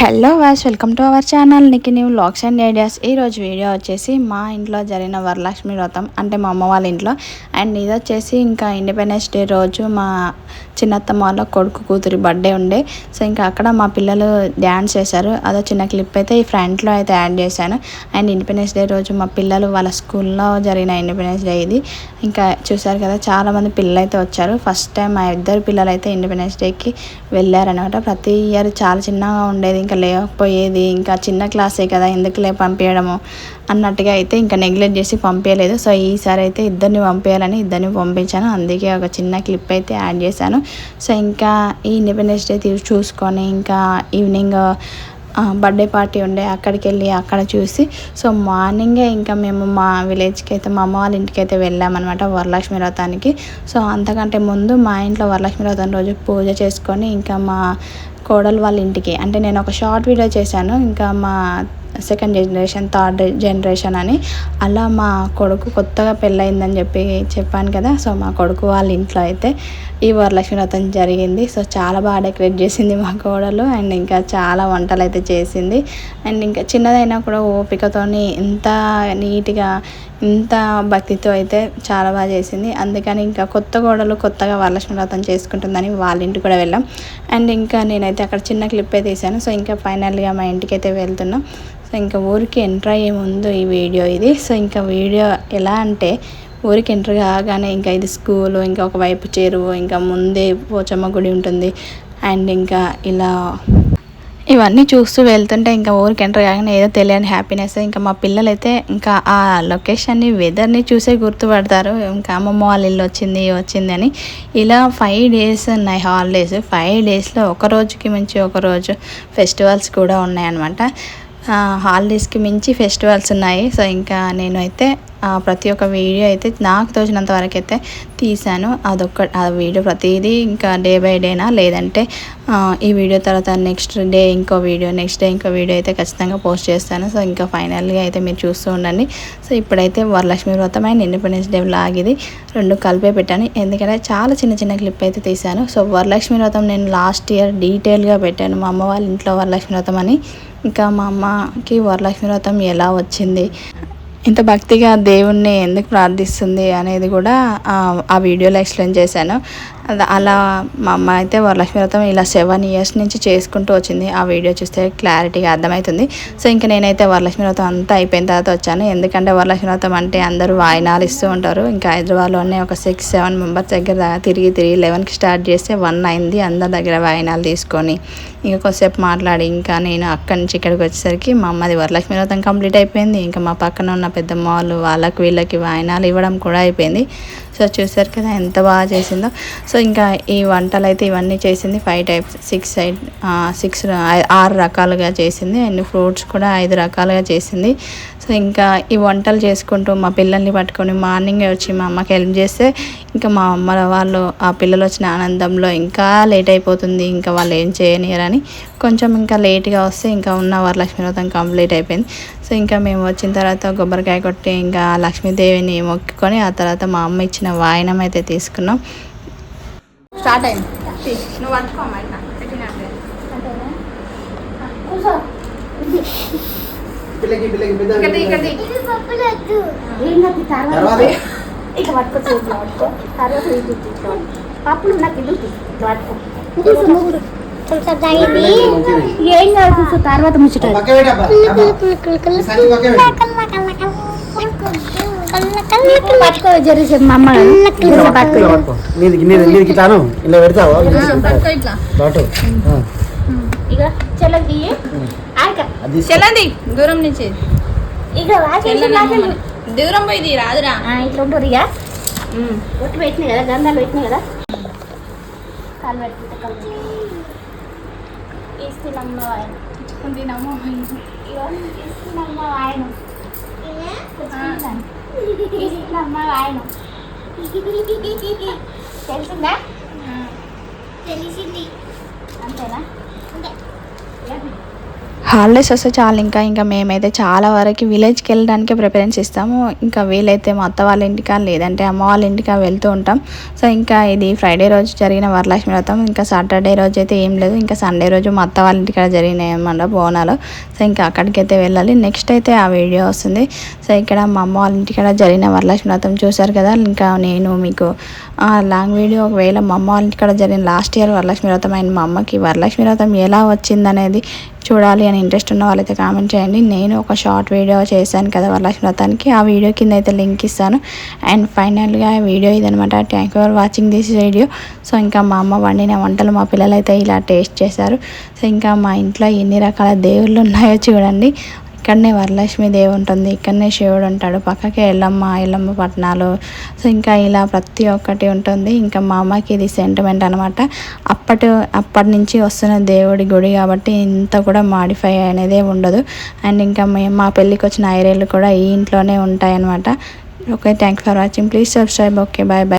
Hello వాస్ welcome to our channel నీకు new hacks and ideas ఈరోజు వీడియో వచ్చేసి మా ఇంట్లో జరిగిన వరలక్ష్మి వ్రతం అంటే మా అమ్మ వాళ్ళ ఇంట్లో. అండ్ ఇది వచ్చేసి ఇంకా ఇండిపెండెన్స్ డే రోజు మా చిన్నత్తమ్మ వాళ్ళ కొడుకు కూతురి బర్త్డే ఉండే. సో ఇంకా అక్కడ మా పిల్లలు డ్యాన్స్ చేశారు. అదో చిన్న క్లిప్ అయితే ఈ ఫ్రంట్లో అయితే యాడ్ చేశాను. అండ్ ఇండిపెండెన్స్ డే రోజు మా పిల్లలు వాళ్ళ స్కూల్లో జరిగిన ఇండిపెండెన్స్ డే ఇది. ఇంకా చూశారు కదా చాలామంది పిల్లలు అయితే వచ్చారు. ఫస్ట్ టైం మా ఇద్దరు పిల్లలు అయితే ఇండిపెండెన్స్ డేకి వెళ్ళారనమాట ప్రతి ఇయర్ చాలా చిన్నగా ఉండేది. ఇంకా లేకపోయేది ఇంకా చిన్న క్లాసే కదా ఎందుకులే పంపించడము అన్నట్టుగా అయితే ఇంకా నెగ్లెక్ట్ చేసి పంపించలేదు సో ఈసారి అయితే ఇద్దరిని పంపించాలని ఇద్దరిని పంపించాను. అందుకే ఒక చిన్న క్లిప్ అయితే యాడ్ చేశాను. సో ఇంకా ఈ ఇండిపెండెన్స్ డే చూసుకొని ఇంకా ఈవినింగ్ బర్త్డే పార్టీ ఉండే అక్కడికి వెళ్ళి అక్కడ చూసి సో మార్నింగే ఇంకా మేము మా విలేజ్కి అయితే మా అమ్మ వాళ్ళ ఇంటికి అయితే వెళ్ళామన్నమాట వరలక్ష్మి వ్రతానికి. సో అంతకంటే ముందు మా ఇంట్లో వరలక్ష్మి వ్రతం రోజు పూజ చేసుకొని ఇంకా మా కోడలు వాళ్ళ ఇంటికి. అంటే నేను ఒక షార్ట్ వీడియో చేశాను. ఇంకా మా సెకండ్ జనరేషన్ థర్డ్ జనరేషన్ అని. అలా మా కొడుకు కొత్తగా పెళ్ళయిందని చెప్పి చెప్పాను కదా సో మా కొడుకు వాళ్ళ ఇంట్లో అయితే ఈ వరలక్ష్మి వ్రతం జరిగింది. సో చాలా బాగా డెకరేట్ చేసింది మా కోడలు అండ్ ఇంకా చాలా వంటలు అయితే చేసింది. అండ్ ఇంకా చిన్నదైనా కూడా ఓపికతోని ఇంత నీట్గా ఇంత భక్తితో అయితే చాలా బాగా చేసింది. అందుకని ఇంకా కొత్త కోడలు కొత్తగా వరలక్ష్మి వ్రతం చేసుకుంటుందని వాళ్ళ ఇంటికి కూడా వెళ్ళాం. అండ్ ఇంకా నేనైతే అక్కడ చిన్న క్లిప్ అయితే తీసాను సో ఇంకా ఫైనల్గా మా ఇంటికి అయితే వెళ్తున్నాం. సో ఇంకా ఊరికి ఎంటర్ అయ్యే ముందు ఈ వీడియో ఇది. సో ఇంకా వీడియో ఎలా అంటే ఊరికి ఎంటర్ కాగానే ఇంకా ఇది స్కూలు ఇంకా ఒకవైపు చేరువు ఇంకా ముందే పోచమ్మ గుడి ఉంటుంది. అండ్ ఇంకా ఇలా ఇవన్నీ చూస్తూ వెళ్తుంటే ఇంకా ఊరికి ఎంటర్ కాగానే ఏదో తెలియని హ్యాపీనెస్ ఇంకా మా పిల్లలు అయితే ఇంకా ఆ లొకేషన్ని వెదర్ని చూసే గుర్తుపడతారు. ఇంకా అమ్మమ్మ వాళ్ళ ఇల్లు వచ్చింది వచ్చింది అని. ఇలా ఫైవ్ డేస్ ఉన్నాయి హాలిడేస్ ఫైవ్ డేస్లో ఒక రోజుకి మించి ఒక రోజు ఫెస్టివల్స్ కూడా ఉన్నాయన్నమాట. హాలిడేస్కి మించి ఫెస్టివల్స్ ఉన్నాయి. సో ఇంకా నేను అయితే ప్రతి ఒక్క వీడియో అయితే నాకు తోచినంత వరకు అయితే తీశాను. అదొక్క ఆ వీడియో ప్రతిదీ ఇంకా డే బై డేనా లేదంటే ఈ వీడియో తర్వాత నెక్స్ట్ డే ఇంకో వీడియో నెక్స్ట్ డే ఇంకో వీడియో అయితే ఖచ్చితంగా పోస్ట్ చేస్తాను. సో ఇంకా ఫైనల్గా అయితే మీరు చూస్తూ ఉండండి. సో ఇప్పుడైతే వరలక్ష్మి వ్రతం అండ్ ఇండిపెండెన్స్ డే వ్లాగ్ ఇది. రెండు కలిపే పెట్టాను. ఎందుకంటే చాలా చిన్న చిన్న క్లిప్ అయితే తీశాను. సో వరలక్ష్మి వ్రతం నేను లాస్ట్ ఇయర్ డీటెయిల్గా పెట్టాను మా అమ్మ వాళ్ళ ఇంట్లో వరలక్ష్మి వ్రతం అని. ఇంకా మా అమ్మకి వరలక్ష్మి వ్రతం ఎలా వచ్చింది? ఇంత భక్తిగా దేవుణ్ణి ఎందుకు ప్రార్థిస్తుంది అనేది కూడా ఆ, వీడియోలో ఎక్స్ప్లెయిన్ చేశాను. అలా మా అమ్మ అయితే వరలక్ష్మి వ్రతం ఇలా సెవెన్ ఇయర్స్ నుంచి చేసుకుంటూ వచ్చింది. ఆ వీడియో చూస్తే క్లారిటీగా అర్థమవుతుంది సో ఇంకా నేనైతే వరలక్ష్మి వ్రతం అంతా అయిపోయిన తర్వాత వచ్చాను. ఎందుకంటే వరలక్ష్మి వ్రతం అంటే అందరూ వాయినాలు ఇస్తూ ఉంటారు. ఇంకా హైదరాబాద్లోనే ఒక సిక్స్ సెవెన్ మెంబర్స్ దగ్గర తిరిగి తిరిగి లెవెన్కి స్టార్ట్ చేస్తే వన్ అయింది అందరి దగ్గర వాయినాలు తీసుకొని. ఇంకా కొద్దిసేపు మాట్లాడి ఇంకా నేను అక్కడి నుంచి ఇక్కడికి వచ్చేసరికి మా అమ్మది వరలక్ష్మి వ్రతం కంప్లీట్ అయిపోయింది. ఇంకా మా పక్కన ఉన్న పెద్దమ్మ వాళ్ళు వాళ్ళకి వీళ్ళకి వాయినాలు ఇవ్వడం కూడా అయిపోయింది. సో చూసారు కదా ఎంత బాగా చేసిందో. సో ఇంకా ఈ వంటలు అయితే ఇవన్నీ చేసింది ఫైవ్ టైప్స్ సిక్స్ సిక్స్ ఆరు రకాలుగా చేసింది. అండ్ ఫ్రూట్స్ కూడా ఐదు రకాలుగా చేసింది. సో ఇంకా ఈ వంటలు చేసుకుంటూ మా పిల్లల్ని పట్టుకొని మార్నింగ్ వచ్చి మా అమ్మకి హెల్ప్ చేస్తే ఇంకా మా అమ్మ వాళ్ళు ఆ పిల్లలు వచ్చిన ఆనందంలో ఇంకా లేట్ అయిపోతుంది ఇంకా వాళ్ళు ఏం చేయనియరని కొంచెం ఇంకా లేట్గా వస్తే ఇంకా ఉన్న వరలక్ష్మి వ్రతం కంప్లీట్ అయిపోయింది. సో ఇంకా మేము వచ్చిన తర్వాత కొబ్బరికాయ కొట్టి ఇంకా లక్ష్మీదేవిని మొక్కుకొని ఆ తర్వాత మా అమ్మ ఇచ్చిన వాయనం అయితే తీసుకున్నాం. స్టార్ట్ అయింది. నువ్వు పిల్లకి ఇది ఇట్లా పట్టుకో చేతిలో పట్టుకో. తర్వాత ఇటు ఇట్లా నాకు ఇట్లా పట్టుకో. తాగింది ఏం కాదు చూసు తర్వాత ముచ్చట. పట్టుకో జరిసి మా అమ్మ. ఇలా పట్టుకో, ఇట్లాను పెడతావా ఇక. చెల్లండి దూరం నుంచి. ఇక దూరం పోయింది రాదురా. ఇట్లా ఉంటారు ఇక ఒట్టు పెట్టినాయి కదా గంధాలు పెట్టినాయి కదా? కాలు పెట్టుకుంటే కాలు ఇస్తున్నామ్మ వాయన ఇగో ఇస్తున్నామ్మ వాయన ఇస్తున్నామ్మ వాయన తెలిసిందా? తెలిసింది. అంతేనా? హాలిడేస్ వస్తే చాలు ఇంకా ఇంకా మేమైతే చాలా వరకు విలేజ్కి వెళ్ళడానికే ప్రిఫరెన్స్ ఇస్తాము. ఇంకా వీలైతే మా అత్త వాళ్ళ ఇంటికా లేదంటే అమ్మ వాళ్ళ ఇంటికా వెళ్తూ ఉంటాం. సో ఇంకా ఇది ఫ్రైడే రోజు జరిగిన వరలక్ష్మి వ్రతం. ఇంకా సాటర్డే రోజు అయితే ఏం లేదు. ఇంకా సండే రోజు మా అత్త వాళ్ళ ఇంటికాడ జరిగినాయి అన్నమాట బోనాలు. సో ఇంకా అక్కడికి అయితే వెళ్ళాలి. నెక్స్ట్ అయితే ఆ వీడియో వస్తుంది. సో ఇక్కడ మా అమ్మ వాళ్ళ ఇంటికాడ జరిగిన వరలక్ష్మి వ్రతం చూశారు కదా. ఇంకా నేను మీకు ఆ లాంగ్ వీడియో ఒకవేళ మా అమ్మ వాళ్ళ ఇంటికాడ జరిగిన లాస్ట్ ఇయర్ వరలక్ష్మి వ్రతం అయిన మా అమ్మకి వరలక్ష్మి వ్రతం ఎలా వచ్చిందనేది చూడాలి అని ఇంట్రెస్ట్ ఉన్న వాళ్ళైతే కామెంట్ చేయండి. నేను ఒక షార్ట్ వీడియో చేశాను కదా వరలక్ష్మి వ్రతానికి ఆ వీడియో కింద అయితే లింక్ ఇస్తాను. అండ్ ఫైనల్గా వీడియో ఇదనమాట thank you for watching this video so ఇంకా మా అమ్మ వండిన వంటలు మా పిల్లలు ఇలా టేస్ట్ చేశారు. సో ఇంకా మా ఇంట్లో ఎన్ని రకాల దేవుళ్ళు ఉన్నాయో చూడండి. ఇక్కడనే వరలక్ష్మి దేవి ఉంటుంది ఇక్కడనే శివుడు ఉంటాడు పక్కకే ఎల్లమ్మ ఎల్లమ్మ పట్టణాలు సో ఇంకా ఇలా ప్రతి ఒక్కటి ఉంటుంది. ఇంకా మా అమ్మకి ఇది సెంటిమెంట్ అనమాట అప్పటి అప్పటి నుంచి వస్తున్న దేవుడి గుడి కాబట్టి ఇంత కూడా మాడిఫై అనేదే ఉండదు. అండ్ ఇంకా మే- మా పెళ్ళికి వచ్చిన ఐరేళ్ళు కూడా ఈ ఇంట్లోనే ఉంటాయి అనమాట okay thanks for watching please subscribe okay bye bye